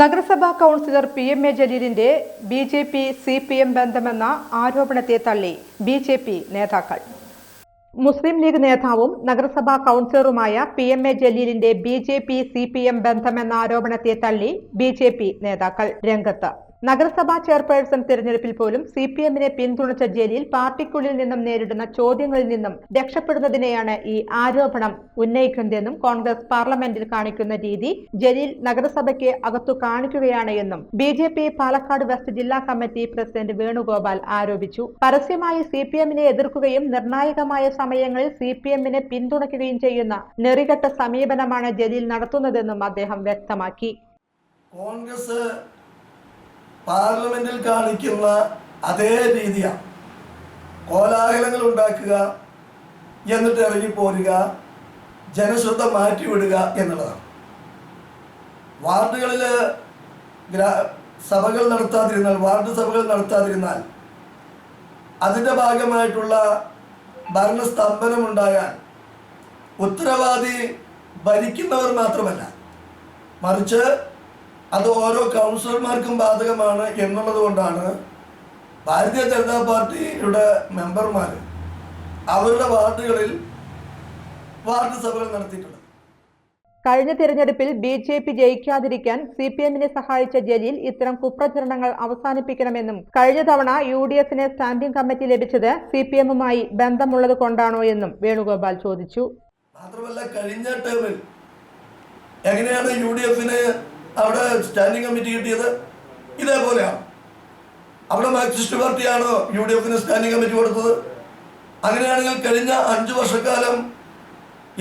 നഗരസഭാ councillor P M A ജലീലിന്റെ B J P C P M ബന്ധമെന്ന ആരോപണത്തെ തള്ളി ബി ജെ പി നേതാക്കൾ. മുസ്ലിം ലീഗ് നേതാവും നഗരസഭാ കൗൺസിലറുമായ പി എം എ ജലീലിന്റെ B J P C P M ബന്ധമെന്ന ആരോപണത്തെ തള്ളി ബി ജെ പി നേതാക്കൾ രംഗത്ത്. നഗരസഭാ ചെയർപേഴ്സൺ തിരഞ്ഞെടുപ്പിൽ പോലും സി പി എമ്മിനെ പിന്തുണച്ച ജലീൽ പാർട്ടിക്കുള്ളിൽ നിന്നും നേരിടുന്ന ചോദ്യങ്ങളിൽ നിന്നും രക്ഷപ്പെടുന്നതിനെയാണ് ഈ ആരോപണം ഉന്നയിക്കുന്നതെന്നും കോൺഗ്രസ് പാർലമെന്റിൽ കാണിക്കുന്ന രീതി ജലീൽ നഗരസഭയ്ക്ക് അകത്തു കാണിക്കുകയാണ് എന്നും B J P Palakkad west ജില്ലാ കമ്മിറ്റി പ്രസിഡന്റ് വേണുഗോപാൽ ആരോപിച്ചു. പരസ്യമായി സി പി എമ്മിനെ എതിർക്കുകയും നിർണായകമായ സമയങ്ങളിൽ സി പി എമ്മിനെ പിന്തുണയ്ക്കുകയും ചെയ്യുന്ന നെറികെട്ട സമീപനമാണ് ജലീൽ നടത്തുന്നതെന്നും അദ്ദേഹം വ്യക്തമാക്കി. കോൺഗ്രസ് പാർലമെന്റിൽ കാണിക്കുന്ന അതേ രീതിയാണ് കോലാഹലങ്ങൾ ഉണ്ടാക്കുക എന്നിട്ട് ഇറങ്ങിപ്പോരുക ജനശ്രദ്ധ മാറ്റിവിടുക എന്നുള്ളതാണ്. വാർഡുകളിൽ സഭകൾ നടത്താതിരുന്നാൽ വാർഡ് സഭകൾ നടത്താതിരുന്നാൽ അതിന്റെ ഭാഗമായിട്ടുള്ള ഭരണസ്തംഭനമുണ്ടായാൽ ഉത്തരവാദി ഭരിക്കുന്നവർ മാത്രമല്ല. മറിച്ച് അത് ഓരോ കൗൺസിലർമാർക്കും ബാധകമാണ് എന്നുള്ളത് കൊണ്ടാണ് ഭാരതീയ ജനതാ പാർട്ടിയുടെ മെമ്പർമാർ അവരുടെ വാർഡുകളിൽ വാർഡ് സഭകൾ നടത്തിയിട്ടുള്ളത്. കഴിഞ്ഞ തിരഞ്ഞെടുപ്പിൽ ബി ജെ പി ജയിക്കാതിരിക്കാൻ സി പി എമ്മിനെ സഹായിച്ച ജലീൽ ഇത്തരം കുപ്രചരണങ്ങൾ അവസാനിപ്പിക്കണമെന്നും കഴിഞ്ഞ തവണ യു ഡി എഫിന് സ്റ്റാൻഡിംഗ് കമ്മിറ്റി ലഭിച്ചത് സി പി എമ്മുമായി ബന്ധമുള്ളത് കൊണ്ടാണോ എന്നും വേണുഗോപാൽ ചോദിച്ചു. മാത്രമല്ല കഴിഞ്ഞ ടേമിൽ എങ്ങനെയാണ് യു ഡി എഫിന് അവിടെ സ്റ്റാൻഡിംഗ് കമ്മിറ്റി കിട്ടിയത് ഇതേപോലെയാണ്. അവിടെ മാർക്സിസ്റ്റ് പാർട്ടിയാണോ യു ഡി എഫിന് സ്റ്റാൻഡിംഗ് കമ്മിറ്റി കൊടുത്തത് അങ്ങനെയാണെങ്കിൽ കഴിഞ്ഞ അഞ്ചു വർഷക്കാലം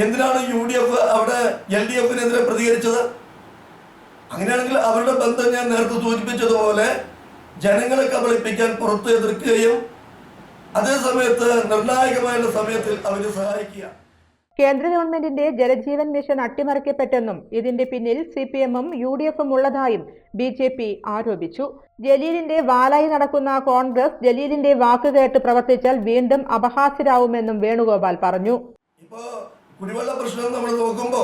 എന്തിനാണ് യു ഡി എഫ് അവിടെ എൽ ഡി എഫിനെതിരെ പ്രതികരിച്ചത്? അങ്ങനെയാണെങ്കിൽ അവരുടെ ബന്ധം ഞാൻ നേരത്തെ സൂചിപ്പിച്ചതുപോലെ ജനങ്ങളെ കബളിപ്പിക്കാൻ പുറത്ത് എതിർക്കുകയും അതേ സമയത്ത് നിർണായകമായ സമയത്തിൽ അവരെ സഹായിക്കുക കേന്ദ്ര ഗവൺമെന്റിന്റെ ജലജീവൻ മിഷൻ അട്ടിമറിക്കപ്പെട്ടെന്നും ഇതിന്റെ പിന്നിൽ സി പി എമ്മും യു ഡി എഫും ഉള്ളതായും ബി ജെ പി ആരോപിച്ചു. ജലീലിന്റെ വാലായി നടക്കുന്ന കോൺഗ്രസ് ജലീലിന്റെ വാക്ക് കേട്ട് പ്രവർത്തിച്ചാൽ വീണ്ടും അപഹാസ്യരാവുമെന്നും വേണുഗോപാൽ പറഞ്ഞു. ഇപ്പോ കുടിവെള്ള പ്രശ്നം നമ്മൾ നോക്കുമ്പോ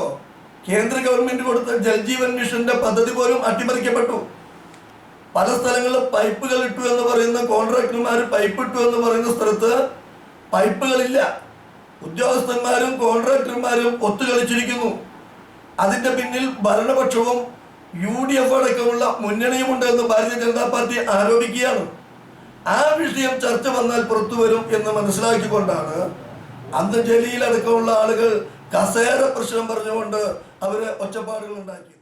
കേന്ദ്ര ഗവൺമെന്റ് കൊടുത്ത ജൽജീവൻ മിഷന്റെ പദ്ധതി പോലും അട്ടിമറിക്കപ്പെട്ടു. പല സ്ഥലങ്ങളിൽ പൈപ്പുകൾ ഇട്ടു എന്ന് പറയുന്ന കോൺട്രാക്ടർമാർ പൈപ്പ് ഇട്ടു എന്ന് പറയുന്ന സ്ഥലത്ത് പൈപ്പുകളില്ല. ഉദ്യോഗസ്ഥന്മാരും കോൺട്രാക്ടർമാരും ഒത്തുകളിച്ചിരിക്കുന്നു. അതിന്റെ പിന്നിൽ ഭരണപക്ഷവും യു ഡി എഫ് അടക്കമുള്ള മുന്നണിയുമുണ്ട് എന്ന് ഭാരതീയ ജനതാ പാർട്ടി ആരോപിക്കുകയാണ്. ആ വിഷയം ചർച്ച വന്നാൽ പുറത്തു വരും എന്ന് മനസ്സിലാക്കിക്കൊണ്ടാണ് അന്ന് ജലീലടക്കമുള്ള ആളുകൾ കസേര പ്രശ്നം പറഞ്ഞുകൊണ്ട് അവർ ഒച്ചപ്പാടുകൾ ഉണ്ടാക്കി